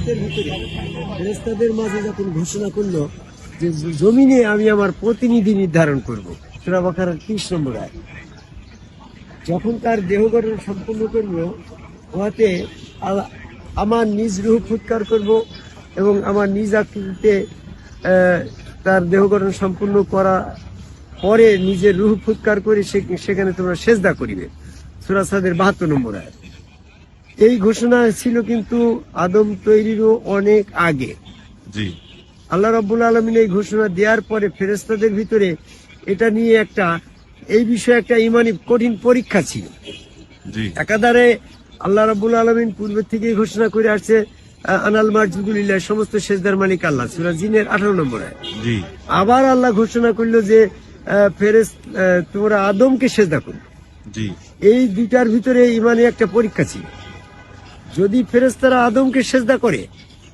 বেহেস্তের ভিতরে ফেরেস্তাদের মাঝে যখন ঘোষণা করল যে জমিনে আমি আমার প্রতিনিধি নির্ধারণ করব, সুরা বাকার ত্রিশ নম্বর আয় যখন তার দেহ গঠন সম্পূর্ণ করব, উহাতে আ- আমার নিজ রূহ ফুৎকার করব এবং আমার নিজ আকৃতিতে তার দেহ গঠন সম্পূর্ণ করা পরে নিজের রুহ ফুৎকার করে সেখানে তোমরা সেজদা করিবে। সুরাসাদের বাহাত্তর নম্বর আয় এই ঘোষণা ছিল কিন্তু আদম তৈরিরও অনেক আগে। জি। আল্লাহ রাব্বুল আলমিন এই ঘোষণা দেওয়ার পরে ফেরেস্তাদের ভিতরে এটা নিয়ে একটা এই বিষয়ে একটা ইমানি কঠিন পরীক্ষা ছিল। একাধারে আল্লাহ রাব্বুল আলমিন পূর্বের থেকেই ঘোষণা করে আসছে আনাল মারজুদুলিল্লাহ সমস্ত সেজদার মালিক আল্লাহ সুরা জিনের আঠারো নম্বর। আবার আল্লাহ ঘোষণা করল যে ফেরেস তোমরা আদমকে সেজদা করো এই দুইটার ভিতরে ইমানে একটা পরীক্ষা ছিল। যদি ফেরেস্তারা আদমকে সেজদা করে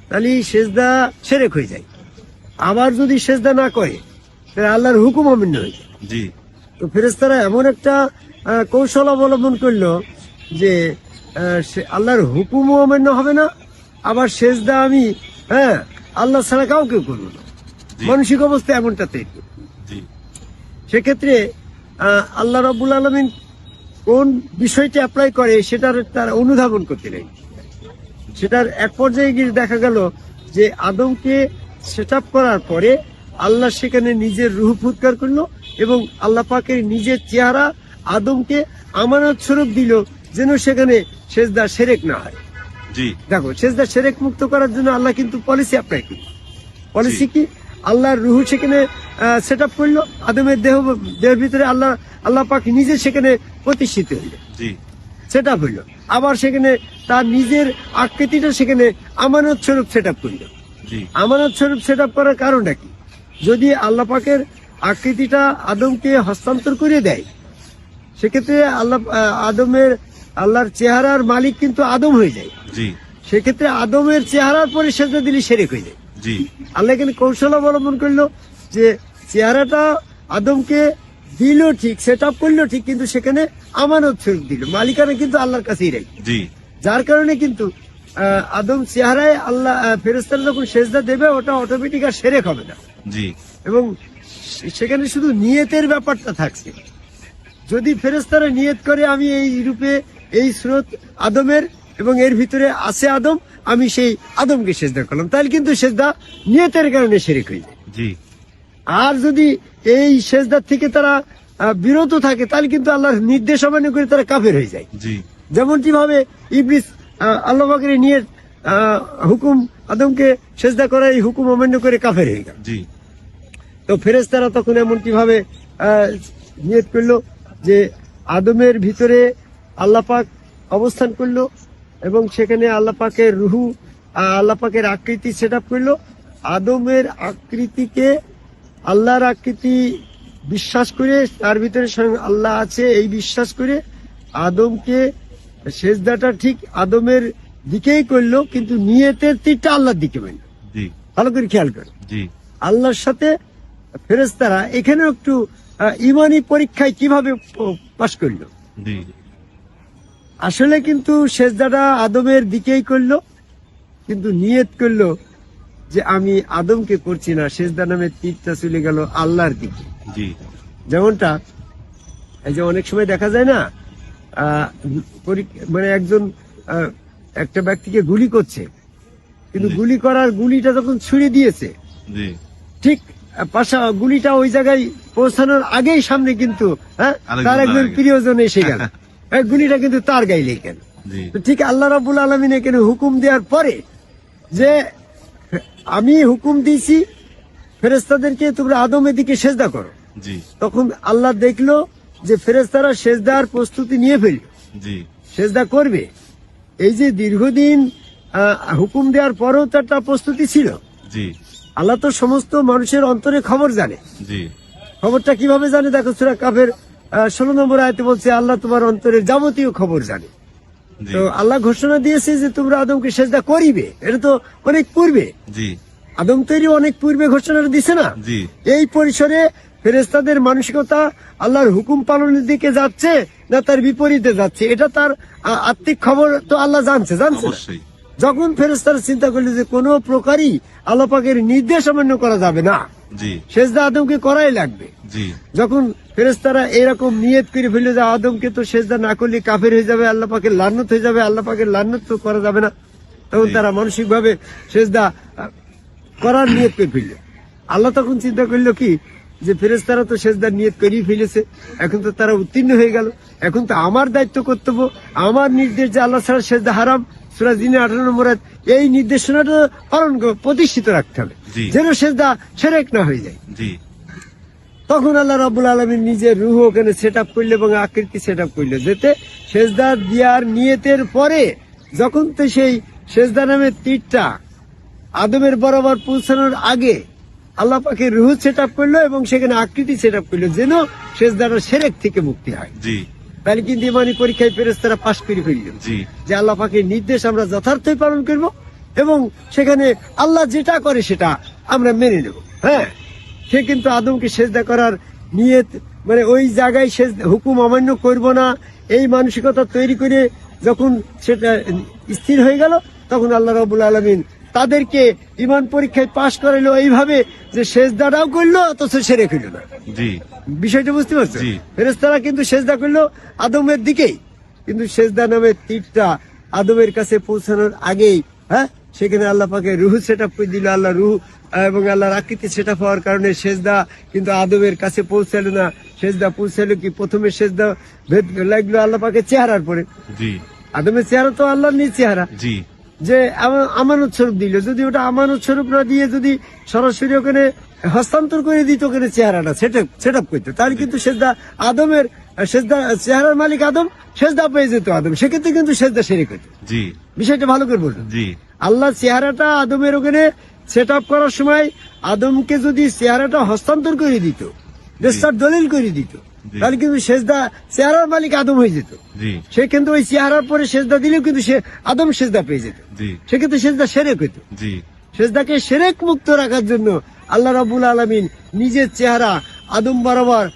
তাহলে সেজদা সেরেক হয়ে যায়। আবার যদি সেজদা না করে তাহলে আল্লাহর হুকুম অমান্য হয়ে যায়। জি। তো ফেরেস্তারা এমন একটা কৌশল অবলম্বন করল যে আল্লাহর হুকুমও অমান্য হবে না আবার সেজদা আমি হ্যাঁ আল্লাহ ছাড়া কাউকে করব না। মানসিক অবস্থা এমনটা তৈরি সেক্ষেত্রে আল্লাহ রবুল আলমিন কোন বিষয়টি অ্যাপ্লাই করে সেটার তারা অনুধাবন করতে নেই। সেটার এক পর্যায়ে গিয়ে দেখা গেল যে আদমকে সেট করার পরে আল্লাহ সেখানে নিজের রুহ ফুৎকার করল এবং আল্লাহ পাকের নিজের চেহারা আদমকে আমানত স্বরূপ দিল যেন সেখানে সেজদা সেরেক না হয়। দেখো সেজদা সেরেক মুক্ত করার জন্য আল্লাহ কিন্তু পলিসি অ্যাপ্লাই করল। পলিসি কি? আল্লাহর রুহু সেখানে সেট আপ করল আদমের দেহ দেহের ভিতরে আল্লাহ আল্লাহ পাক নিজে সেখানে প্রতিষ্ঠিত হইল সেট আপ হইল। আবার সেখানে তার নিজের আকৃতিটা সেখানে আমানত স্বরূপ সেট আপ করল আমানত স্বরূপ সেট আপ করার কারণটা কি? যদি আল্লাহ পাকের আকৃতিটা আদমকে হস্তান্তর করে দেয় সেক্ষেত্রে আল্লাহ আদমের আল্লাহর চেহারার মালিক কিন্তু আদম হয়ে যায়। সেক্ষেত্রে আদমের চেহারার পরে সেজদা দিলে সেরেক হয়ে যায়। আল্লাহ এখানে কৌশল অবলম্বন করল যে চেহারাটা আদমকে দিল ঠিক সেট আপ করল ঠিক কিন্তু সেখানে আমানত স্বরূপ দিল। মালিকানা কিন্তু আল্লাহর কাছেই রাখি। জি। যার কারণে কিন্তু আদম চেহারায় আল্লাহ ফেরেস্তারা যখন সেজদা দেবে ওটা অটোমেটিক আর সেরেক হবে না। জি। এবং সেখানে শুধু নিয়তের ব্যাপারটা থাকছে। যদি ফেরেস্তারা নিয়ত করে আমি এই রূপে এই স্রোত আদমের এবং এর ভিতরে আছে আদম আমি সেই আদমকে সেজদা করলাম। তাহলে কিন্তু সেজদা নিয়তের কারণে সেরেক হয়ে যায়। জি। আর যদি এই সেজদার থেকে তারা বিরত থাকে তাহলে কিন্তু আল্লাহর নির্দেশ অমান্য করে তারা কাফের হয়ে যায়। যেমনটি ভাবে ইবলিস আহ, আল্লাহ পাকের নিয়ে হুকুম আদমকে সেজদা করা এই হুকুম অমান্য করে কাফের হয়ে গেল। তো ফেরেস্তারা তখন এমনটি ভাবে নিয়ত করল যে আদমের ভিতরে আল্লাহ পাক অবস্থান করল এবং সেখানে আল্লাহ পাকের রুহু আহ, আল্লাহ পাকের আকৃতি সেট আপ করল। আদমের আকৃতিকে আল্লাহর আকৃতি বিশ্বাস করে তার ভিতরে স্বয়ং আল্লাহ আছে এই বিশ্বাস করে আদমকে সেজদাটা ঠিক আদমের দিকেই করল কিন্তু নিয়তের তীরটা আল্লাহর দিকে মেন ভালো করে খেয়াল করে। আল্লাহর সাথে ফেরেস্তারা এখানে একটু ইমানি পরীক্ষায় কীভাবে পাশ করল? আসলে কিন্তু সেজদাটা আদমের দিকেই করল কিন্তু নিয়ত করল যে আমি আদমকে করছি না সেজদা নামে তীরটা চলে গেল আল্লাহর দিকে। যেমনটা এই যে অনেক সময় দেখা যায় না মানে একজন একটা ব্যক্তিকে গুলি করছে। কিন্তু গুলি করার গুলিটা যখন ছুড়ে দিয়েছে ঠিক পাশা গুলিটা ওই জায়গায় পৌঁছানোর আগেই সামনে কিন্তু হ্যাঁ তার একজন প্রিয়জন এসে গেল। গুলিটা কিন্তু তার গাইলে কেন ঠিক আল্লাহ রাবুল আলমিন এখানে হুকুম দেওয়ার পরে যে আমি হুকুম দিয়েছি ফেরেস্তাদেরকে তোমরা আদমের দিকে সেজদা করো। তখন আল্লাহ দেখল যে ফেরেস্তারা সেজদার প্রস্তুতি নিয়ে ফেলল। সেজদা করবে। এই যে দীর্ঘদিন হুকুম দেওয়ার পরেও তো একটা প্রস্তুতি ছিল। আল্লাহ তো সমস্ত মানুষের অন্তরে খবর জানে। খবরটা কীভাবে জানে? দেখো সুরা কাফের ষোলো নম্বর আয়তে বলছে আল্লাহ তোমার অন্তরের যাবতীয় খবর জানে। তো আল্লাহ ঘোষণা দিয়েছে যে তোমরা আদমকে সেজদা করিবে। এটা তো অনেক পূর্বে। আদম তৈরি অনেক পূর্বে ঘোষণাটা দিছে না? এই পরিসরে ফেরেস্তাদের মানসিকতা আল্লাহর হুকুম পালনের দিকে যাচ্ছে না তার বিপরীতে যাচ্ছে? এটা তার আত্মিক খবর তো আল্লাহ জানছে জানছে যখন ফেরেস্তারা চিন্তা করল যে কোনো প্রকারই আল্লাপাকের নির্দেশ অমান্য করা যাবে না সেজদা আদমকে করাই লাগবে। যখন ফেরেস্তারা এরকম নিয়ত করে ফেলল যে আদমকে তো সেজদা না করলে কাফের হয়ে যাবে আল্লাহ পাকে লান্নত হয়ে যাবে আল্লাহ পাকের লান্নত তো করা যাবে না। তখন তারা মানসিক ভাবে সেজদা করার নিয়ত করে ফেলল। আল্লাহ তখন চিন্তা করল কি যে ফেরেস্তারা তো সেজদার নিয়ত করেই ফেলেছে এখন তো তারা উত্তীর্ণ হয়ে গেল। এখন তো আমার দায়িত্ব কর্তব্য আমার নির্দেশ যে আল্লাহ ছাড়া সেজদা হারাম সুরা দিনে আঠারো নম্বর এই নির্দেশনাটা পালন করে- প্রতিষ্ঠিত রাখতে হবে। যেন সেজদা সেরেক না হয়ে যায়। তখন আল্লাহ রাবুল আলমীর নিজের রুহ ওখানে সেট আপ করল এবং আকৃতি সেট আপ করল যেতে সেজদা দিয়ার নিয়তের পরে যখন তো সেই সেজদা নামের তীরটা আদমের বরাবর পৌঁছানোর আগে আল্লাহ পাকে রুহ সেট আপ করল এবং সেখানে আকৃতি সেট আপ করল যেন সেজদাটা সেরেক থেকে মুক্তি হয়। জি। তাহলে কিন্তু ইমানি পরীক্ষায় ফেরেস্তারা পাশ করে ফেলল। যে আল্লাহ পাকের নির্দেশ আমরা যথার্থই পালন করব এবং সেখানে আল্লাহ যেটা করে সেটা আমরা মেনে নেব। হ্যাঁ? সে কিন্তু আদমকে সেজদা করার নিয়ত মানে ওই জায়গায় সে হুকুম অমান্য করব না। এই মানসিকতা তৈরি করে যখন সেটা স্থির হয়ে গেল তখন আল্লাহ রবুল আলমিন তাদেরকে ইমান পরীক্ষায় পাশ করাইলো এইভাবে যে সেজদাটাও করল অথচ সেরে ফেলল না। বিষয়টা বুঝতে পারছ। ফেরেস্তারা কিন্তু সেজদা করল আদমের দিকেই। কিন্তু সেজদা নামের তীরটা আদমের কাছে পৌঁছানোর আগেই হ্যাঁ? সেখানে আল্লাহ পাকে রুহু সেট আপ করে দিল আল্লাহ রুহু এবং আল্লাহর আকৃতি সেট আপ হওয়ার কারণে সেজদা কিন্তু আদমের কাছে পৌঁছালো না। সেজদা পৌঁছালো কি? প্রথমে সেজদা ভেদ লাগল আল্লাহ পাকে চেহারার পরে। আদমের চেহারা তো আল্লাহর নিজ চেহারা। যে আমা- আমানত স্বরূপ দিল। যদি ওটা আমানত স্বরূপ না দিয়ে যদি সরাসরি ওখানে হস্তান্তর করে দিত ওখানে চেহারাটা সেট সেট আপ করতো তাহলে কিন্তু সেজদা আদমের সেজদা চেহারার মালিক আদম সেজদা পেয়ে যেত আদম। সেক্ষেত্রে কিন্তু সেজদা সেরে করত। জি। বিষয়টা ভালো করে বলুন। জি। আল্লাহ চেহারাটা আদমের ওখানে সেট আপ করার সময় আদমকে যদি চেহারাটা হস্তান্তর করে দিত দেশটার দলিল করে দিত তাহলে কিন্তু সেজদা চেহারার মালিক আদম হয়ে যেত। সে কিন্তু ওই চেহারার পরে সেজদা দিলেও কিন্তু সে আদম সেজদা পেয়ে যেত। সে কিন্তু সেজদা সেরেক হইতো। সেজদাকে সেরেক মুক্ত রাখার জন্য আল্লাহ রাবুল আলমিন নিজের চেহারা আদম বরাবর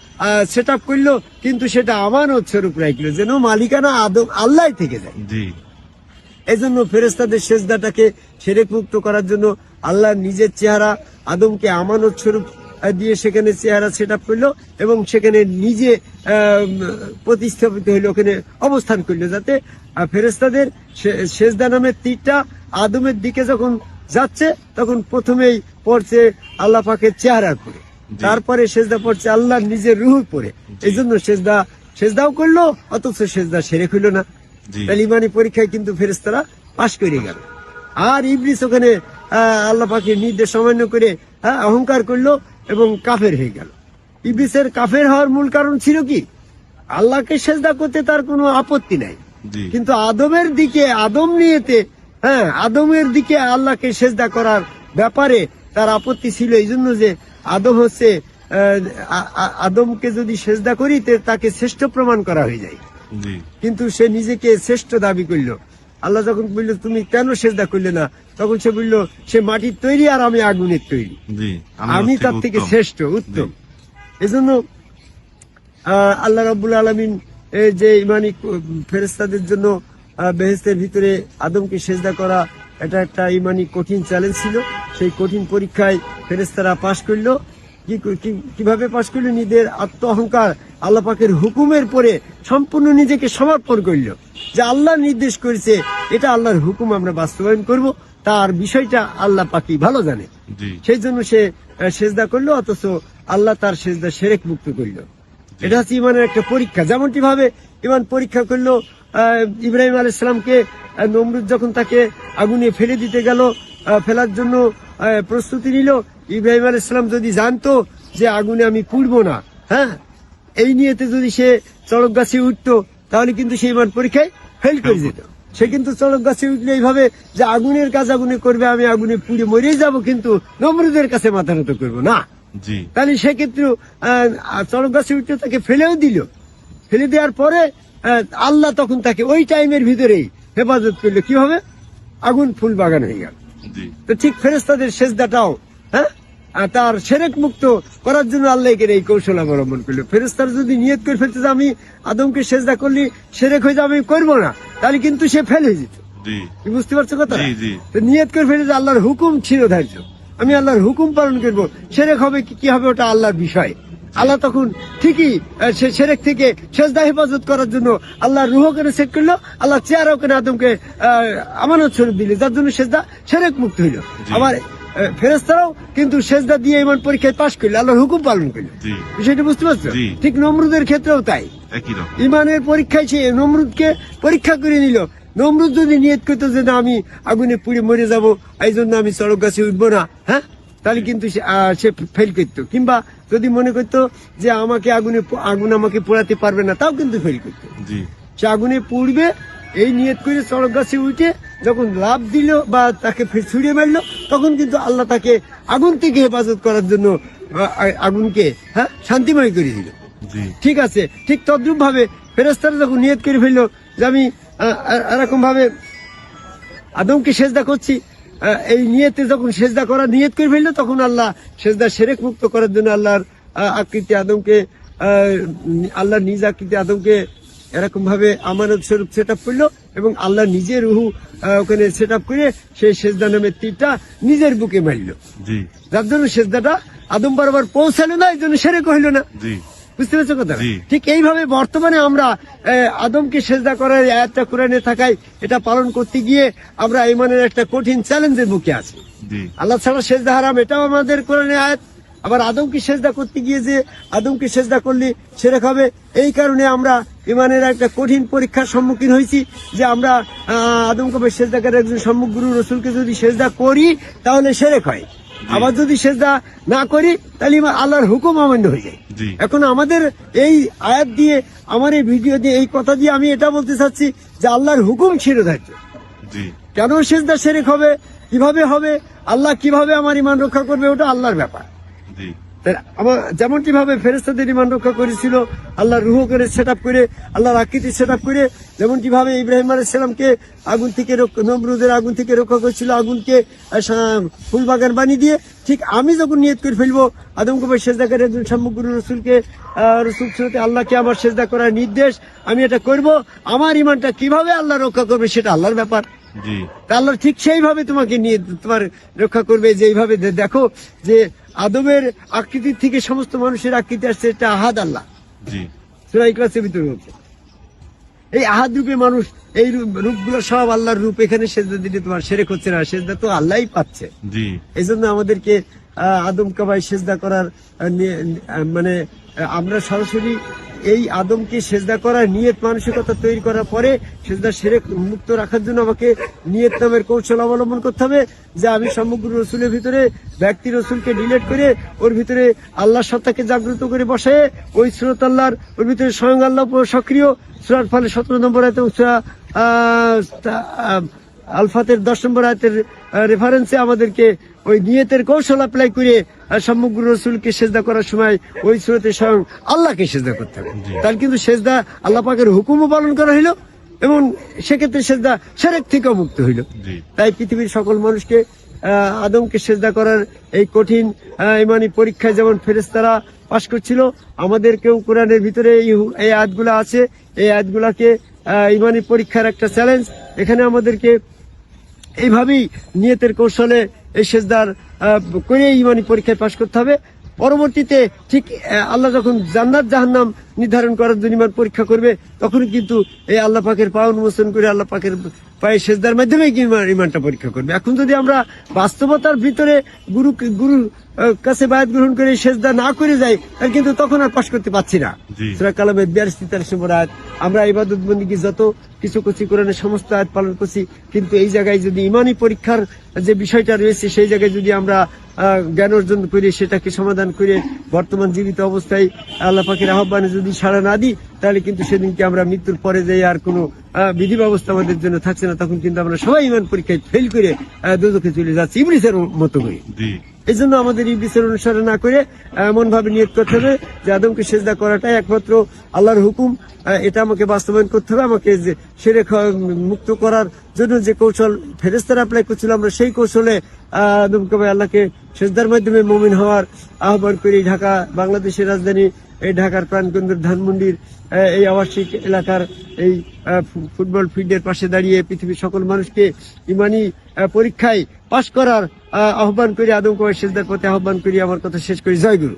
সেট আপ করল কিন্তু সেটা আমানত স্বরূপ রাখল যেন মালিকানা আদম আল্লাহ থেকে যায়। এই জন্য ফেরেস্তাদের সেজদাটাকে সেরেক মুক্ত করার জন্য আল্লাহ নিজের চেহারা আদমকে আমানত স্বরূপ দিয়ে সেখানে চেহারা সেট আপ করল এবং সেখানে নিজে প্রতিস্থাপিত হইল ওখানে অবস্থান করল যাতে ফেরেস্তাদের সেজদা নামের তীরটা আদমের দিকে যখন যাচ্ছে তখন প্রথমেই পড়ছে আল্লাহ পাকের চেহারার পরে জি। তারপরে সেজদা পড়ছে আল্লাহ নিজের রুহ পরে এই জন্য সেজদা সেজদাও করল অথচ সেজদা সেরে হইল না। তাহলে ইমানি পরীক্ষায় কিন্তু ফেরেস্তারা পাশ করে গেল। আর ইবলিস ওখানে আল্লাহ পাখির নির্দেশ অমান্য করে হ্যাঁ, অহংকার করল এবং কাফের হয়ে গেল। ইবলিসের কাফের হওয়ার মূল কারণ ছিল কি? আল্লাহকে সেজদা করতে তার কোনো আপত্তি নাই। কিন্তু আদমের দিকে আদম নিয়েতে হ্যাঁ আদমের দিকে আল্লাহকে সেজদা করার ব্যাপারে তার আপত্তি ছিল। এই জন্য যে আদম হচ্ছে আদমকে যদি সেজদা করি তাকে শ্রেষ্ঠ প্রমাণ করা হয়ে যায়। কিন্তু সে নিজেকে শ্রেষ্ঠ দাবি করল। আল্লাহ যখন বলল তুমি কেন সেজদা করলে না? তখন সে বলল সে মাটির তৈরি আর আমি আগুনের তৈরি। আমি তার থেকে শ্রেষ্ঠ উত্তম। এজন্য আল্লাহ রাব্বুল আলমিন যে ইমানি ফেরেস্তাদের জন্য বেহেস্তের ভিতরে আদমকে সেজদা করা এটা একটা ইমানি কঠিন চ্যালেঞ্জ ছিল। সেই কঠিন পরীক্ষায় ফেরেস্তারা পাশ করল। কীভাবে পাশ করল নিজের আত্ম অহংকার আল্লাহ পাকের হুকুমের পরে সম্পূর্ণ নিজেকে সমর্পণ করল? যে আল্লাহ নির্দেশ করেছে এটা আল্লাহর হুকুম আমরা বাস্তবায়ন করব। তার বিষয়টা আল্লাহ পাকি ভালো জানে। সেই জন্য সে সেজদা করল অথচ আল্লাহ তার সেজদা সেরেক মুক্ত করল। এটা হচ্ছে ইমানের একটা পরীক্ষা। যেমনটি ভাবে ইমান পরীক্ষা করল আহ, ইব্রাহিম আলাইসালামকে নমরুদ যখন তাকে আগুনে ফেলে দিতে গেল ফেলার জন্য প্রস্তুতি নিল ইব্রাহিম আল ইসলাম যদি জানতো যে আগুনে আমি পুড়বো না হ্যাঁ? এই নিয়েতে যদি সে চড়ক গাছে উঠতো তাহলে কিন্তু সে মান পরীক্ষায় ফেল করে যেত। সে কিন্তু চড়ক গাছে উঠলে এইভাবে যে আগুনের কাজ আগুনে করবে আমি আগুনে পুড়ে মরেই যাব কিন্তু নমরুদের কাছে মাথা নত করব না। জি। তাহলে সেক্ষেত্রে চড়ক গাছে উঠতে তাকে ফেলেও দিল। ফেলে দেওয়ার পরে আল্লাহ তখন তাকে ওই টাইমের ভিতরেই হেফাজত করল। কি হবে? আগুন ফুল বাগান হয়ে গেল। জি। তো ঠিক ফেরেস্তাদের সেজদাটাও হ্যাঁ? তার সেরেক মুক্ত করার জন্য আল্লাহ একে এই কৌশল অবলম্বন করল। ফেরেস্তার যদি নিয়ত করে ফেলতে আমি আদমকে সেজদা করলি সেরেক হয়ে যাবে আমি করব না। তাহলে কিন্তু সে ফেল হয়ে যেত। বুঝতে পারছ কথা। নিয়ত করে ফেলে আল্লাহর হুকুম ছিল ধার্য। আমি আল্লাহর হুকুম পালন করব। সেরেক হবে কি হবে ওটা আল্লাহর বিষয়। আল্লাহ তখন ঠিকই সে সেরেক থেকে সেজদা হেফাজত করার জন্য আল্লাহ রুহ করে সেট করল। আল্লাহ চেয়ারও করে আদমকে আহ, আমানত স্বরূপ দিলে। যার জন্য সেজদা সেরেক মুক্ত হইল। আবার ফেরেস্তারাও কিন্তু সেজদা দিয়ে ইমান পরীক্ষায় পাশ করল আল্লাহর হুকুম পালন করল। বিষয়টা বুঝতে পারছ? ঠিক নমরুদের ক্ষেত্রেও তাই। ইমানের পরীক্ষায় সে নমরুদকে পরীক্ষা করে নিল। নমরুদ যদি নিয়ত করতো যে না আমি আগুনে পুড়ে মরে যাব এই জন্য আমি চড়ক গাছে উঠবো না হ্যাঁ? তাহলে কিন্তু সে ফেল করতো। কিংবা যদি মনে করতো যে আমাকে আগুনে আগুন আমাকে পোড়াতে পারবে না তাও কিন্তু ফেল করতো। সে আগুনে পুড়বে এই নিয়ত করে চড়ক গাছে উঠে যখন লাভ দিল বা তাকে ফের ছুড়ে মারলো তখন কিন্তু আল্লাহ তাকে আগুন থেকে হেফাজত করার জন্য আগুনকে হ্যাঁ শান্তিময় করে দিল। ঠিক আছে ঠিক তদ্রুপ ভাবে ফেরেস্তারা যখন নিয়ত করে ফেলল যে আমি এরকম ভাবে আদমকে সেজদা করছি এই নিয়তে যখন সেজদা করা নিয়ত করে ফেলল তখন আল্লাহ সেজদা সেরেক মুক্ত করার জন্য আল্লাহর আকৃতি আদমকে আল্লাহ নিজ আকৃতি আদমকে এরকম ভাবে আমানত স্বরূপ সেট আপ করল এবং আল্লাহ নিজের রুহু ওখানে সেট আপ করে সেই সেজদা নামের তীরটা নিজের বুকে মারলো। যার জন্য সেজদাটা আদম বরাবর পৌঁছালো না এই জন্য সেরেক হইল না। বুঝতে পেরেছ কথা ঠিক এইভাবে বর্তমানে আমরা আদমকে সেজদা করার আয়াতটা কোরআনে থাকায় এটা পালন করতে গিয়ে আমরা ইমানের একটা কঠিন চ্যালেঞ্জের মুখে আছি। আল্লাহ ছাড়া সেজদা হারাম এটাও আমাদের কোরআনে আয়াত। আবার আদমকে সেজদা করতে গিয়ে যে আদমকে সেজদা করলে সেরেক হবে এই কারণে আমরা ইমানের একটা কঠিন পরীক্ষার সম্মুখীন হয়েছি যে আমরা আহ, আদমকে সেজদা করে একজন সম্মুখ গুরু রসুলকে যদি সেজদা করি তাহলে সেরেক হয়। আবার যদি সেজদা না করি তাহলে আল্লাহর হুকুম অমান্য হয়ে যায়। এখন আমাদের এই আয়াত দিয়ে আমার এই ভিডিও দিয়ে এই কথা দিয়ে আমি এটা বলতে চাচ্ছি যে আল্লাহর হুকুম শিরোধার্য। কেন সেজদা সেরেক হবে? কীভাবে হবে? আল্লাহ কীভাবে আমার ইমান রক্ষা করবে? ওটা আল্লাহর ব্যাপার। যেমনটি ভাবে ফেরেস্তাদের ইমান রক্ষা করেছিল আল্লাহ রুহ করে সেট আপ করে আল্লাহর আকৃতি সেট আপ করে যেমনটি ভাবে ইব্রাহিম আলাইসালামকে আগুন থেকে নমরুদের আগুন থেকে রক্ষা করেছিল আগুনকে আহ, সা- ফুল বাগান বানিয়ে দিয়ে ঠিক আমি যখন নিয়ত করে ফেলব আদম কবে সেজদা করে একজন সামগ্রী রসুলকে রসুল সুরতে আল্লাহকে আমার সেজদা করার নির্দেশ আমি এটা করব আমার ইমানটা কীভাবে আল্লাহ রক্ষা করবে সেটা আল্লাহর ব্যাপার। আল্লাহ ঠিক সেইভাবে তোমাকে নিয়ে তোমার রক্ষা করবে যেইভাবে দেখো যে আদমের আকৃতির থেকে সমস্ত মানুষের আকৃতি আসছে এটা আহাদ আল্লাহ। সুরাই ক্লাসের ভিতরে হচ্ছে এই আহাদ রূপে মানুষ এই রূপ- রূপগুলো সব আল্লাহর রূপ এখানে সেজদা দিলে তোমার সেরে হচ্ছে না সেজদা তো আল্লাহই পাচ্ছে। এই জন্য আমাদেরকে আহ, আদম কাবাই সেজদা করার নিয়ে- মানে আমরা সরাসরি এই আদমকে সেজদা করার নিয়ত মানসিকতা তৈরি করার পরে সেজদা সেরে মুক্ত রাখার জন্য আমাকে নিয়ত নামের কৌশল অবলম্বন করতে হবে যে আমি সমগ্র রসুলের ভিতরে ব্যক্তি রসুলকে ডিলেট করে ওর ভিতরে আল্লাহ সত্তাকে জাগ্রত করে বসে ওই সুরত আল্লাহর ওর ভিতরে স্বয়ং আল্লাহ সক্রিয়। সুরার ফলে সতেরো নম্বর আহ, আলফাতের দশ নম্বর আয়তের রেফারেন্সে আমাদেরকে ওই নিয়তের কৌশল অ্যাপ্লাই করে সমগ্র রসুলকে সেজদা করার সময় ওই সুরতে স্বয়ং আল্লাহকে সেজদা করতে হবে। তার কিন্তু সেজদা আল্লাহ পাকের হুকুমও পালন করা হইল এবং সেক্ষেত্রে সেজদা সেরেক থেকেও মুক্ত হইল। তাই পৃথিবীর সকল মানুষকে আদমকে সেজদা করার এই কঠিন ইমানি পরীক্ষায় যেমন ফেরেস্তারা পাশ করছিল। আমাদেরকেও কোরআনের ভিতরে এই আয়াতগুলো আছে। এই আয়াতগুলাকে ইমানি পরীক্ষার একটা চ্যালেঞ্জ এখানে আমাদেরকে এইভাবেই নিয়তের কৌশলে এই সেজদার করে ইমানি পরীক্ষায় পাশ করতে হবে। পরবর্তীতে ঠিক আল্লাহ যখন জান্নাত জাহান্নাম নির্ধারণ করার জন্য ইমান পরীক্ষা করবে, তখন কিন্তু এই আল্লাহ পাকের পা উন্মোচন করে আল্লাহ পাকের পায়ে সেজদার মাধ্যমে ইমানটা পরীক্ষা করবে। এখন যদি আমরা বাস্তবতার ভিতরে গুরু গুরু কাছে বায়াত গ্রহণ করে সেজদা না করে যাই তাহলে কিন্তু তখন আর পাশ করতে পারছি না। সুরা কালামের বিয়াল্লিশ তেতাল্লিশ নম্বর আয়াত আমরা ইবাদত বন্দীকে যত কিছু করছি কোরআনের সমস্ত আয়াত পালন করছি কিন্তু এই জায়গায় যদি ইমানি পরীক্ষার যে বিষয়টা রয়েছে সেই জায়গায় যদি আমরা জ্ঞান অর্জন করি সেটাকে সমাধান করে বর্তমান জীবিত অবস্থায় আল্লাহ পাখির আহ্বানে যদি সাড়া না দিই তাহলে কিন্তু সেদিনকে আমরা মৃত্যুর পরে যাই আর কোনো বিধি ব্যবস্থা আমাদের জন্য থাকছে না। তখন কিন্তু আমরা সবাই ইমান পরীক্ষায় ফেল করে দুদকে চলে যাচ্ছি ইবলিসের মতো করে এই জন্য আমাদের বিচার অনুসরণ না করে এমন ভাবে নিয়োগ করতে হবে যে আদমকে সেজদা করাটাই একমাত্র আল্লাহর হুকুম। এটা আমাকে বাস্তবায়ন করতে হবে, আমাকে সেরে মুক্ত করার জন্য যে কৌশল ফেরেস্তারা অ্যাপ্লাই করছিল, আমরা সেই কৌশলে আদমকে আল্লাহকে সেজদার মাধ্যমে মমিন হওয়ার আহ্বান করি। ঢাকা, বাংলাদেশের রাজধানী, এই ঢাকার প্রাণকেন্দ্র ধানমন্ডির এই আবাসিক এলাকার এই ফুটবল ফিল্ডের পাশে দাঁড়িয়ে পৃথিবীর সকল মানুষকে ইমানি পরীক্ষায় পাশ করার আহ, আহ্বান করি আদম কুমার সিকদার প্রতি আহ্বান করি আমার কথা শেষ করি। জয় গুরু।